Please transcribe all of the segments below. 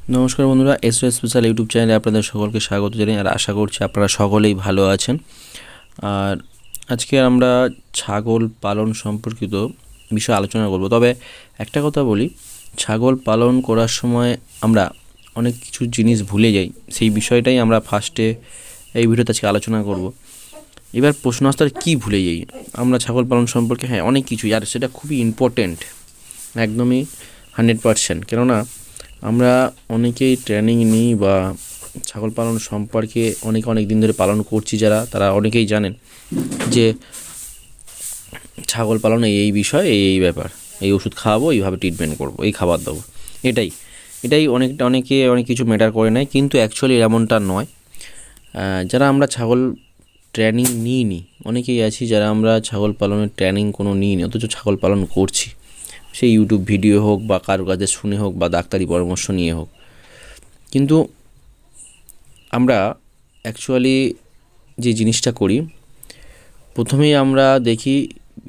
নমস্কার বন্ধুরা S O special YouTube চ্যানেলে আপনাদের সকলকে স্বাগত জানাই, আর আশা করছি আপনারা সকলেই ভালো আছেন। আর আজকে আমরা ছাগল পালন সম্পর্কিত বিষয়ে আলোচনা করব। তবে একটা কথা বলি, ছাগল পালন করার সময় আমরা অনেক কিছু জিনিস ভুলে যাই, সেই বিষয়টাই আমরা ফার্স্টে এই ভিডিওতে আজকে আলোচনা করব। এবার প্রশ্ন আসতে কী ভুলে যাই? আমরা ছাগল পালন সম্পর্কে হ্যাঁ অনেক কিছুই, আর সেটা খুবই ইম্পর্ট্যান্ট একদমই হান্ড্রেড পারসেন্ট কেননা আমরা অনেকেই ট্রেনিং নিই বা ছাগল পালন সম্পর্কে অনেকে, অনেক দিন ধরে পালন করছি যারা, তারা অনেকেই জানেন যে ছাগল পালনে এই বিষয়, এই এই ব্যাপার। এই ওষুধ খাওয়াবো, এইভাবে ট্রিটমেন্ট করব, এই খাবার দেবো। এটাই এটাই অনেকটা অনেকে, অনেক কিছু ম্যাটার করে নেয়, কিন্তু অ্যাকচুয়ালি এমনটা নয়। যারা আমরা ছাগল ট্রেনিং নিইনি, অনেকেই আছি যারা আমরা ছাগল পালনের ট্রেনিং কোনো নিইনি, অথচ ছাগল পালন করছি। সেই ইউটিউব ভিডিও হোক বা কারও কাছে শুনে হোক বা ডাক্তারি পরামর্শ নিয়ে হোক। কিন্তু আমরা অ্যাকচুয়ালি যে জিনিসটা করি, প্রথমেই আমরা দেখি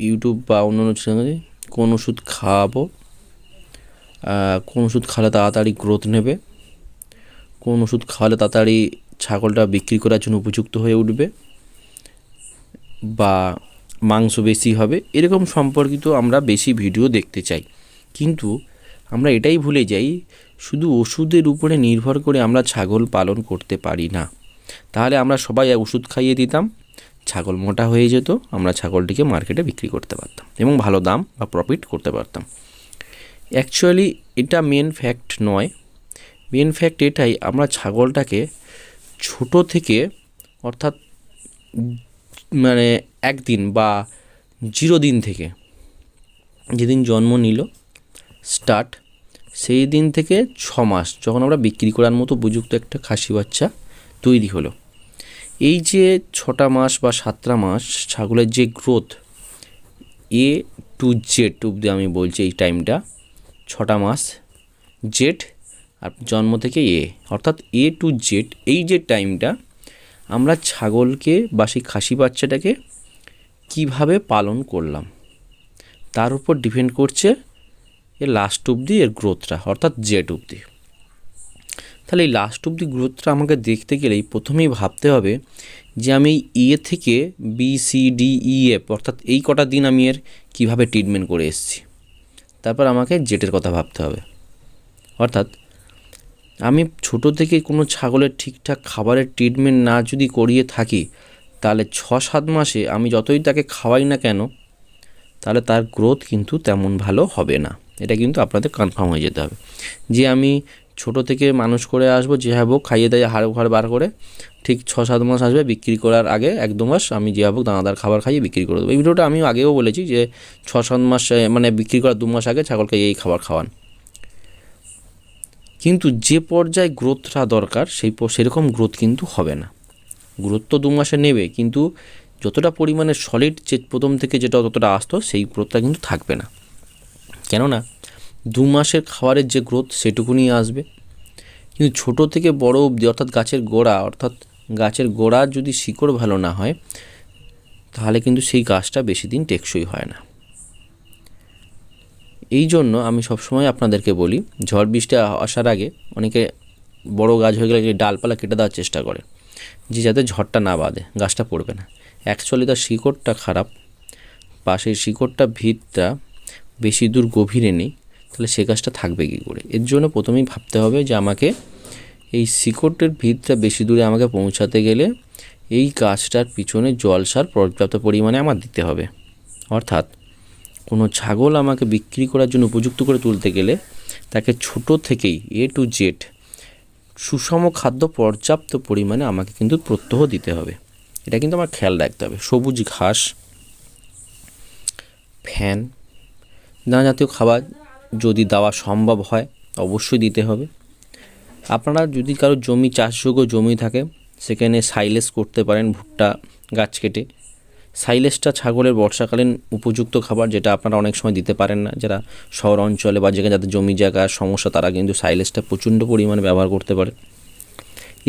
ইউটিউব বা অন্য অন্য চ্যানেলে কোন ওষুধ খাওয়াবো কোন ওষুধ খাওয়ালে তাড়াতাড়ি গ্রোথ নেবে, কোন ওষুধ খাওয়ালে তাড়াতাড়ি ছাগলটা বিক্রি করার জন্য উপযুক্ত হয়ে উঠবে, বা মাংস বেশি হবে, এরকম সম্পর্কিত আমরা বেশি ভিডিও দেখতে চাই। কিন্তু আমরা এটাই ভুলে যাই, শুধু ওষুধের উপরে নির্ভর করে আমরা ছাগল পালন করতে পারি না। তাহলে আমরা সবাই ওষুধ খাইয়ে দিতাম, ছাগল মোটা হয়ে যেত, আমরা ছাগলটিকে মার্কেটে বিক্রি করতে পারতাম এবং ভালো দাম বা প্রফিট করতে পারতাম। অ্যাকচুয়ালি এটা মেন ফ্যাক্ট নয়। মেন ফ্যাক্ট এটাই, আমরা ছাগলটাকে ছোট থেকে অর্থাৎ মানে একদিন বা জিরো দিন থেকে যেদিন জন্ম নিল স্টার্ট সেই দিন থেকে ছ মাস, যখন আমরা বিক্রি করার মতো উপযুক্ত একটা খাসি বাচ্চা তৈরি হলো। এই যে ছটা মাস বা সাতটা মাস, ছাগলের যে গ্রোথ এ টু জেড অবধি আমি বলছি এই টাইমটা ছটা মাস জেড আর জন্ম থেকে এ অর্থাৎ এ টু জেড এই যে টাইমটা আমরা ছাগলকে বা সেই খাসি বাচ্চাটাকে কীভাবে পালন করলাম? তার উপর ডিপেন্ড করছে এর লাস্ট অবধি এর গ্রোথটা অর্থাৎ জেড অবধি। তাহলে এই লাস্ট অবধি গ্রোথটা আমাকে দেখতে গেলেই প্রথমেই ভাবতে হবে যে আমি এ থেকে B C D E F অর্থাৎ এই কটা দিন আমি এর কীভাবে ট্রিটমেন্ট করে এসেছি? তারপর আমাকে জেটের কথা ভাবতে হবে। অর্থাৎ আমি ছোট থেকে কোনো ছাগলের ঠিকঠাক খাবারের ট্রিটমেন্ট না যদি করিয়ে থাকি, তাহলে ছ সাত মাসে আমি যতই তাকে খাওয়াই না কেন, তাহলে তার গ্রোথ কিন্তু তেমন ভালো হবে না। এটা কিন্তু আপনাদের কনফার্ম হয়ে যেতে হবে। যে আমি ছোট থেকে মানুষ করে আসব, যে হ্যাঁ খাইয়ে দেয়, হাড় ঘর বার করে, ঠিক ছ সাত মাস আসবে, বিক্রি করার আগে এক দু মাস আমি যে হোক দানাদার খাবার খাইয়ে বিক্রি করে দেবো। এই ভিডিওটা আমি আগেও বলেছি যে ছ সাত মাস মানে বিক্রি করার দু মাস আগে ছাগলকে এই খাবার খাওয়ান। কিন্তু যে পর্যায়ে গ্রোথটা দরকার, সেই সেরকম গ্রোথ কিন্তু হবে না। গ্রোথ তো দু মাসে নেবে, কিন্তু যতটা পরিমাণে সলিড যে প্রথম থেকে যেটা ততটা আসতো, সেই গ্রোথটা কিন্তু থাকবে না। কেননা, দু মাসের খাবারের যে গ্রোথ, সেটুকুনি আসবে। কিন্তু ছোট থেকে বড় অবধি, অর্থাৎ গাছের গোড়া, অর্থাৎ গাছের গোড়া যদি শিকড় ভালো না হয়, তাহলে কিন্তু সেই গাছটা বেশি দিন টেকসই হয় না। এই জন্য আমি সবসময় আপনাদেরকে বলি, ঝড় বৃষ্টি আসার আগে অনেকে বড় গাছ হয়ে গেলে ডালপালা কেটে দেওয়ার চেষ্টা করে, যে যাতে ঝড়টা না বাঁধে, গাছটা পড়বে না। অ্যাকচুয়ালি তার শিকড়টা খারাপ সেই শিকড়টা, ভিতটা বেশি দূর গভীরে নেই, তাহলে সে গাছটা থাকবে কী করে? এর জন্য প্রথমেই ভাবতে হবে যে আমাকে এই শিকড়ের ভিতটা বেশি দূরে আমাকে পৌঁছাতে গেলে এই গাছটার পিছনে জল সার পর্যাপ্ত পরিমাণে আমার দিতে হবে। অর্থাৎ কোনো ছাগল আমাকে বিক্রি করার জন্য উপযুক্ত করে তুলতে গেলে তাকে ছোট থেকেই এ টু জেড সুষম খাদ্য পর্যাপ্ত পরিমাণে আমাকে কিন্তু প্রত্যহ দিতে হবে। এটা কিন্তু আমার খেয়াল রাখতে হবে। সবুজ ঘাস, ফ্যান দানা জাতীয় খাবার যদি দেওয়া সম্ভব হয়, অবশ্যই দিতে হবে। আপনারা যদি কারও জমি, চাষযোগ্য জমি থাকে, সেখানে সাইলেস করতে পারেন ভুট্টা গাছ কেটে। সাইলেসটা ছাগলের বর্ষাকালীন উপযুক্ত খাবার যেটা আপনারা অনেক সময় দিতে পারেন না। যারা শহর অঞ্চলে বা যেখানে যাদের জমি জায়গার সমস্যা, তারা কিন্তু সাইলেসটা প্রচণ্ড পরিমাণে ব্যবহার করতে পারে।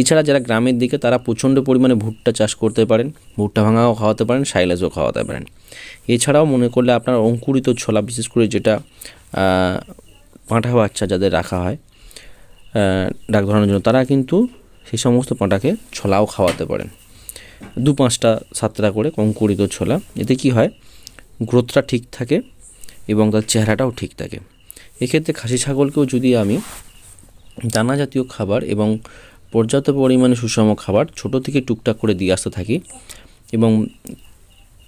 এছাড়া যারা গ্রামের দিকে, তারা প্রচণ্ড পরিমাণে ভুট্টা চাষ করতে পারেন, ভুট্টা ভাঙাও খাওয়াতে পারেন, সাইলেসও খাওয়াতে পারেন। এছাড়াও মনে করলে আপনার অঙ্কুরিত ছোলা, বিশেষ করে যেটা পাঁঠা বাচ্চা যাদের রাখা হয় ডাক ধরানোর জন্য, তারা কিন্তু সেই সমস্ত পাঁঠাকে ছোলাও খাওয়াতে পারেন। দু পাঁচটা সাতটা করে অঙ্কুরিত ছোলা। এতে কি হয়? গ্রোথটা ঠিক থাকে এবং তার চেহারাটাও ঠিক থাকে। এক্ষেত্রে খাসি ছাগলকেও যদি আমি দানা জাতীয় খাবার এবং পর্যাপ্ত পরিমাণে সুষম খাবার ছোট থেকে টুকটাক করে দিয়ে আসতে থাকি এবং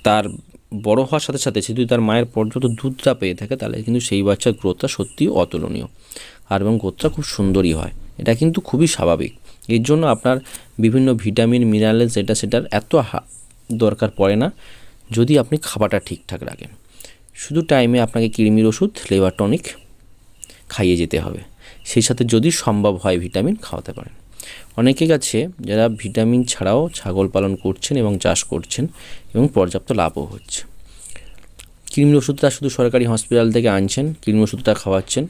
তার বড় হওয়ার সাথে সাথে যদি তার মায়ের পর্যাপ্ত দুধটা পেয়ে থাকে, তাহলে কিন্তু সেই বাচ্চার গ্রোথটা সত্যিই অতুলনীয়। আর এবং গ্রোথটা খুব সুন্দরই হয়। এটা কিন্তু খুবই স্বাভাবিক। এর জন্য আপনার বিভিন্ন ভিটামিন, মিনারেলস, এটা সেটার এত দরকার পড়ে না, যদি আপনি খাবারটা ঠিকঠাক রাখেন। শুধু টাইমে আপনাকে কৃমির ওষুধ লেবার টনিক খাইয়ে যেতে হবে। সেই সাথে যদি সম্ভব হয় ভিটামিন খাওয়াতে পারেন। অনেকের কাছে যারা ভিটামিন ছাড়াও ছাগল পালন করছেন এবং চাষ করছেন এবং পর্যাপ্ত লাভও হচ্ছে। কৃমির ওষুধটা শুধু সরকারি হসপিটাল থেকে আনছেন কৃমি ওষুধটা খাওয়াচ্ছেন।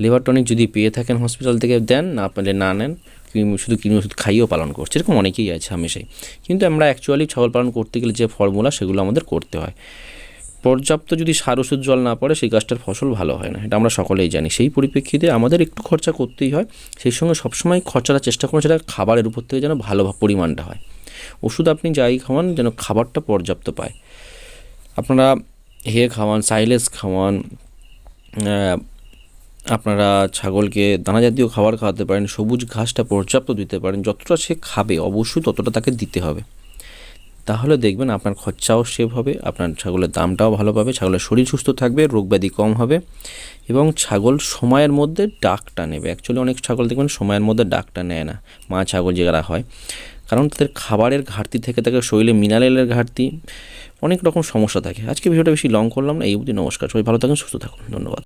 লিভার টনিক যদি পেয়ে থাকেন হসপিটাল থেকে দেন, না পেলে না নেন শুধু কৃমি ওষুধ খাইয়েও পালন করছে, এরকম অনেকেই আছে হামেশাই। কিন্তু আমরা অ্যাকচুয়ালি ছাগল পালন করতে গেলে যে ফর্মুলা সেগুলো আমাদের করতে হয়। পর্যাপ্ত যদি সার ওষুধ জল না পড়ে, সেই গাছটার ফসল ভালো হয় না, এটা আমরা সকলেই জানি। সেই পরিপ্রেক্ষিতে আমাদের একটু খরচা করতেই হয়, সেই সঙ্গে সবসময় খরচাটা চেষ্টা করুন, সেটা খাবারের উপর থেকে যেন ভালো পরিমাণটা হয়। ওষুধ আপনি যাই খাওয়ান, যেন খাবারটা পর্যাপ্ত পায়। আপনারা হে খাওয়ান, সাইলেস খাওয়ান আপনারা ছাগলকে দানা জাতীয় খাবার খাওয়াতে পারেন, সবুজ ঘাসটা পর্যাপ্ত দিতে পারেন, যতটা সে খাবে অবশ্যই ততটা তাকে দিতে হবে। তাহলে দেখবেন আপনার খরচাও সেভ হবে, আপনার ছাগলের দামটাও ভালো পাবে, ছাগলের শরীর সুস্থ থাকবে, রোগব্যাধি কম হবে এবং ছাগল সময়ের মধ্যে ডাকটা নেবে। অ্যাকচুয়ালি অনেক ছাগল দেখবেন সময়ের মধ্যে ডাকটা নেয় না, মা ছাগল যারা হয়। কারণ তাদের খাবারের ঘাটতি থেকে থাকে শরীরে মিনারেলের ঘাটতি, অনেক রকম সমস্যা থাকে। আজকে ভিডিওটা বেশি লং করলাম না, এই অবধি নমস্কার, সবাই ভালো থাকুন, সুস্থ থাকুন, ধন্যবাদ।